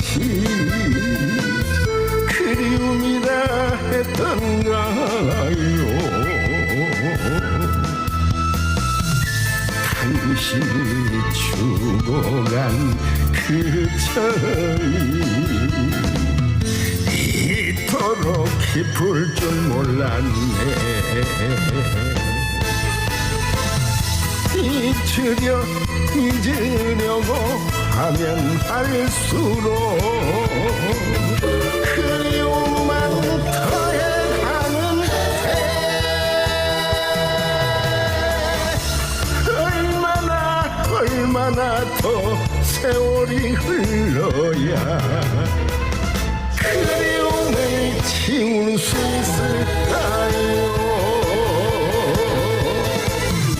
것이 그리움이라 했던가요. 당신이 죽어간 그 처이 이토록 깊을 줄 몰랐네. 잊으려 잊으려고 하면 할수록 그리움만 더해가는데 얼마나 얼마나 더 세월이 흘러야. 그리움을 지울 수 있을까요